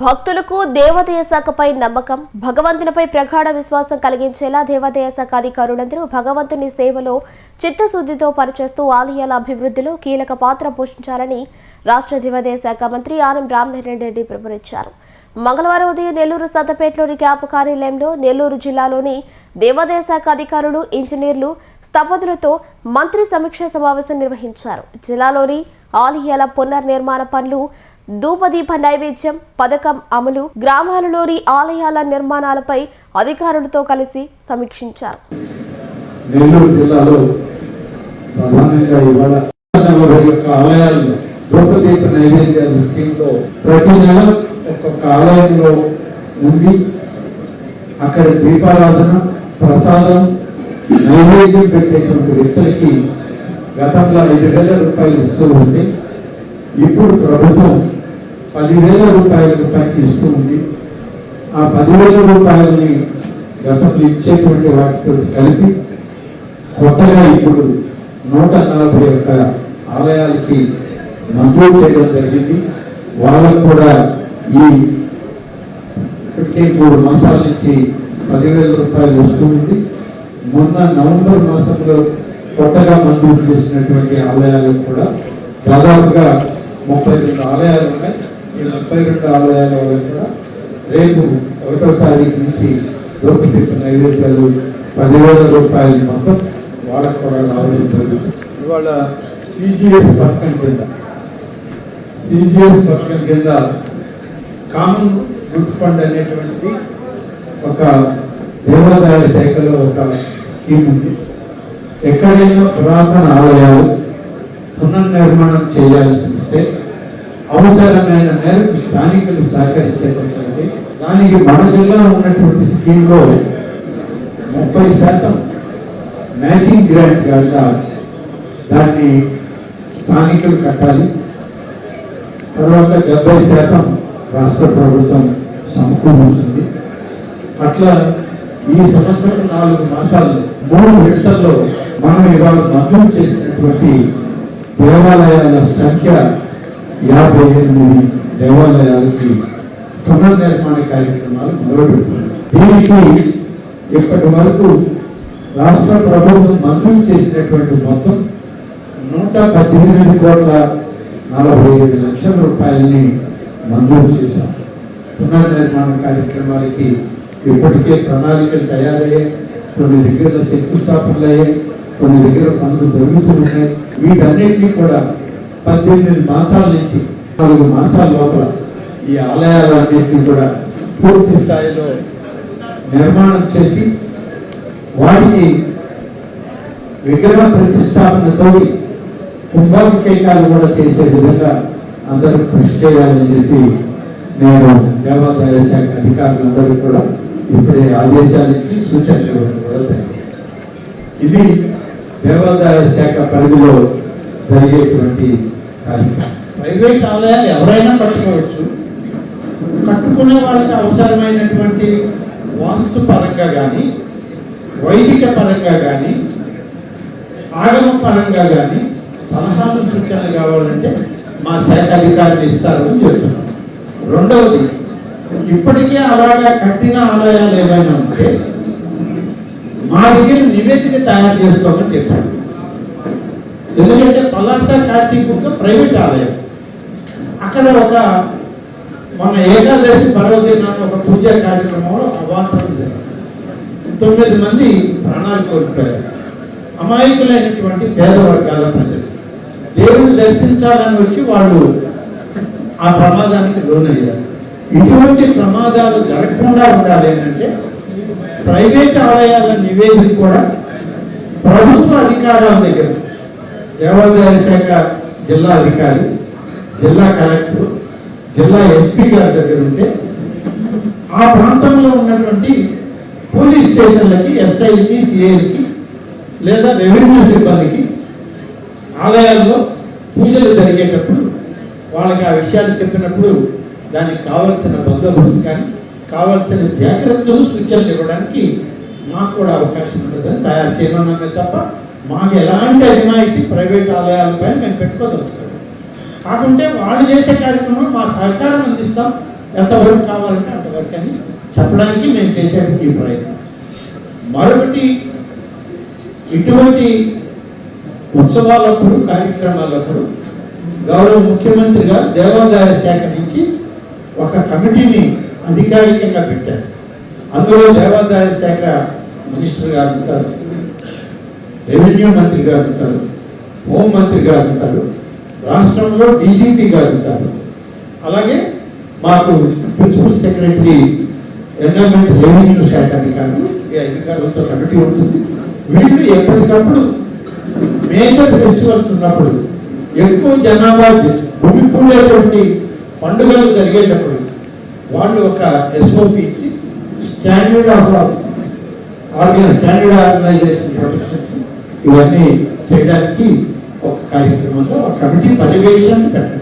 భక్తులకు దేవాదాయ శాఖపై నమ్మకం భగవంతునిపై ప్రగాఢ విశ్వాసం కలిగించేలా దేవాదాయ శాఖ అధికారులందరూ భగవంతుని సేవలో చిత్తశుద్ధితో పనిచేస్తూ ఆలయాల అభివృద్ధిలో కీలక పాత్ర పోషించాలని రాష్ట్ర దేవాదాయ శాఖ మంత్రి ఆనం రామనారాయణ రెడ్డి పిలుపునిచ్చారు. మంగళవారం ఉదయం నెల్లూరు సత్తపేటలోని క్యాంపు కార్యాలయంలో నెల్లూరు జిల్లాలోని దేవాదాయ శాఖ అధికారులు ఇంజనీర్లు స్థపతులతో మంత్రి సమీక్ష సమావేశం నిర్వహించారు. జిల్లాలోని ఆలయాల పునర్నిర్మాణ పనులు ధూపదీప నైవేద్యం పథకం అమలు గ్రామాలలోని ఆలయాల నిర్మాణాలపై అధికారులతో కలిసి సమీక్షించారు. నెల్లూరు జిల్లాలో ప్రధానంగా ఇవాళ నలభై యొక్క ఆలయాల్లో రూపదీప నైవేద్యాల స్కీమ్లో ప్రతి నెల ఒక్కొక్క ఆలయంలో ఉండి అక్కడ దీపారాధన ప్రసాదం నైవేద్యం పెట్టేటువంటి వ్యక్తులకి గతంలో ఐదు వేల రూపాయలు ఇస్తూ వస్తే ఇప్పుడు ప్రభుత్వం పదివేల రూపాయలు పైకి ఇస్తూ ఉంది ఆ పదివేల రూపాయలని గతంలో ఇచ్చేటువంటి వాటితో కలిపి కొత్తగా ఇప్పుడు నూట నలభై ఒక్క ఆలయాలకి మంజూరు చేయడం జరిగింది. వాళ్ళకు కూడా ఈ ఇప్పటికే మూడు మాసాల నుంచి పదివేల రూపాయలు వస్తుంది మొన్న నవంబర్ మాసంలో కొత్తగా మంజూరు చేసినటువంటి ఆలయాలకు కూడా దాదాపుగా ముప్పై రెండు ఆలయాలు ఉన్నాయి. ఈ ముప్పై రెండు ఆలయాల కూడా రేపు ఒకటో తారీఖు నుంచి ద్రౌపది నైవేద్యాలు పదివేల రూపాయలు మొత్తం వాళ్ళకు కూడా రావడం జరుగుతుంది ఇవాళ సిజిఎఫ్ పథకం కింద సిజిఎఫ్ పథకం కింద కామన్ గుడ్ ఫండ్ అనేటువంటి ఒక దేవాదాయ శాఖలో ఒక స్కీమ్ ఉంది. ఎక్కడైనా పురాతన ఆలయాలు పునర్నిర్మాణం చేయాల్సి వస్తే అవసరమైన మేరకు స్థానికులు సహకరించేటట్లయితే దానికి మన జిల్లా ఉన్నటువంటి స్కీమ్లో ముప్పై శాతం మ్యాచింగ్ గ్రాంట్ కనుక దాన్ని స్థానికులు కట్టాలి. తర్వాత డెబ్బై శాతం రాష్ట్ర ప్రభుత్వం సమకూరుతుంది. అట్లా ఈ సంవత్సరం నాలుగు మాసాలు మూడు విడతల్లో మనం ఇవాళ మంజూరు చేసినటువంటి దేవాలయాల సంఖ్య యాభై ఎనిమిది దేవాలయాలకి పునర్నిర్మాణ కార్యక్రమాలు మొదలుపెడుతున్నాయి దీనికి ఇప్పటి వరకు రాష్ట్ర ప్రభుత్వం మంజూరు చేసినటువంటి మొత్తం నూట పద్దెనిమిది కోట్ల నలభై ఐదు లక్షల రూపాయలని మంజూరు చేశాం. పునర్నిర్మాణ కార్యక్రమాలకి ఇప్పటికే ప్రణాళికలు తయారయ్యాయి. కొన్ని దగ్గర శంకుస్థాపనలు అయ్యాయి. కొన్ని దగ్గర పనులు జరుగుతున్నాయి వీటన్నిటినీ కూడా పద్దెనిమిది మాసాల నుంచి నాలుగు మాసాల లోపల ఈ ఆలయాలన్నింటినీ కూడా పూర్తి స్థాయిలో నిర్మాణం చేసి వాటికి విగ్రహ ప్రతిష్టాపనతో కుంభాభిషేకాలు కూడా చేసే విధంగా అందరూ కృషి చేయాలని చెప్పి నేను దేవాదాయ శాఖ అధికారులందరూ కూడా ఇప్పుడే ఆదేశాలు ఇచ్చి సూచనలు ఇవ్వడం కూడా ఇది దేవాదాయ శాఖ పరిధిలో జరిగేటువంటి ప్రైవేట్ ఆలయాలు ఎవరైనా కట్టుకోవచ్చు. కట్టుకునే వాళ్ళకి అవసరమైనటువంటి వాస్తు పరంగా కానీ వైదిక పరంగా కానీ ఆగమ పరంగా కానీ సలహాలు సూచనలు కావాలంటే మా శాఖ అధికారులు ఇస్తారు అని చెప్తున్నాం. రెండవది ఇప్పటికే అలాగా కట్టిన ఆలయాలు ఏమైనా ఉంటే మా దగ్గర నివేదిక తయారు చేసుకోమని చెప్పారు. ఎందుకంటే పలాస కాశీపురం ప్రైవేట్ ఆలయం. అక్కడ ఒక మన ఏకాదశి పర్వదినాన్ని ఒక పూజ కార్యక్రమంలో అవాంతరం జరిగింది. తొమ్మిది మంది ప్రాణాలు కోల్పోయారు. అమాయకులైనటువంటి పేద వర్గాల ప్రజలు. దేవుని దర్శించాలని వచ్చి వాళ్ళు ఆ ప్రమాదానికి లోనయ్యారు. ఇటువంటి ప్రమాదాలు జరగకుండా ఉండాలి అంటే ప్రైవేట్ ఆలయాల నివేదిక కూడా ప్రభుత్వ అధికారాల దగ్గర దేవాదాయ శాఖ జిల్లా అధికారి జిల్లా కలెక్టర్ జిల్లా ఎస్పీ గారి దగ్గర ఉంటే ఆ ప్రాంతంలో ఉన్నటువంటి పోలీస్ స్టేషన్లకి ఎస్ఐకి సిఐకి లేదా రెవెన్యూ సిబ్బందికి ఆలయాల్లో పూజలు జరిగేటప్పుడు వాళ్ళకి ఆ విషయాలు చెప్పినప్పుడు దానికి కావలసిన బందోబస్తు కానీ కావలసిన జాగ్రత్తలు సూచనలు ఇవ్వడానికి మాకు కూడా అవకాశం ఉండదని తయారు చేయమన్నామే తప్ప మాకు ఎలాంటి అజమాయిషి ప్రైవేట్ ఆలయాలపై మేము పెట్టుకోదలుచుకోలేదు కాకుంటే వాళ్ళు చేసే కార్యక్రమం మా సహకారం అందిస్తాం. ఎంతవరకు కావాలంటే అంతవరకు అని చెప్పడానికి మేము చేసే ఈ ప్రయత్నం. మరొకటి ఇటువంటి ఉత్సవాలప్పుడు కార్యక్రమాలప్పుడు గౌరవ ముఖ్యమంత్రిగా దేవాదాయ శాఖ నుంచి ఒక కమిటీని అధికారికంగా పెట్టారు. అందులో దేవాదాయ శాఖ మినిస్టర్ గారు ఉంటారు. రెవెన్యూ మంత్రి గారు ఉంటారు హోంమంత్రి గారు ఉంటారు రాష్ట్రంలో డీజీపీ గారు ఉంటారు. అలాగే మాకు ప్రిన్సిపల్ సెక్రటరీ ఎన్విరాన్మెంట్ రెవెన్యూ శాఖ అధికారులు ఈ అధికారులతో కమిటీ ఉంటుంది. వీళ్ళు ఎప్పటికప్పుడు మేజర్ ఫెస్టివల్స్ ఉన్నప్పుడు ఎక్కువ జనాభా భూమి కూడేటువంటి పండుగలు జరిగేటప్పుడు వాళ్ళు ఒక ఎస్ఓపి ఇచ్చి standard of organize standard organization protection ఇవన్నీ చేయడానికి ఒక కార్యక్రమంలో కమిటీ పర్యవేక్షణ పెట్టండి.